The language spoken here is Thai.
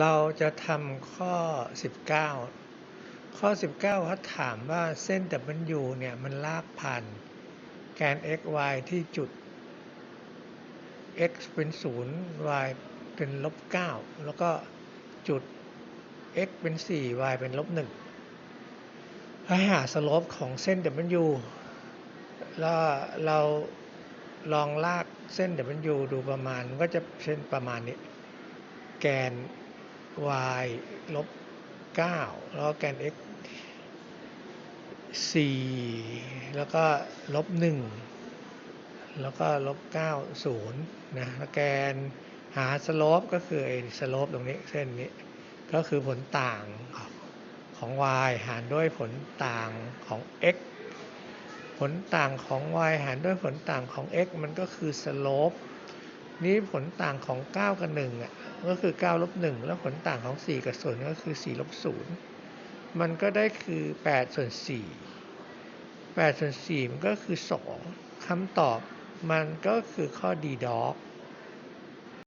เราจะทำข้อ 19 ข้อ 19เขาถามว่าเส้น W เนี่ย มันลากผ่านแกน x y ที่จุด x เป็น 0 y เป็นลบ 9 แล้วก็จุด x เป็น 4 y เป็นลบ 1 ให้หาสโลปของเส้น W แล้วเราลองลากเส้น W ดูประมาณก็จะเส้นประมาณนี้แกน y ลบ 9 แล้วก็แกน x 4 แล้วก็ลบ 1 แล้วก็ลบ 9 0 นะแล้วแกนหาสโลปก็คือไอ้สโลปตรงนี้เส้นนี้ ก็คือผลต่างของ y หารด้วยผลต่างของ x ผลต่างของ y หารด้วยผลต่างของ x มันก็คือสโลปนี้ผลต่างของ 9 กับ1อะ ก็คือ9ลบ1แล้วผลต่างของ 4 กับ0ก็คือ4ลบ0มันก็ได้คือ8ส่วน4 8ส่วน4มันก็คือ 2คำตอบมันก็คือข้อ d ด็อก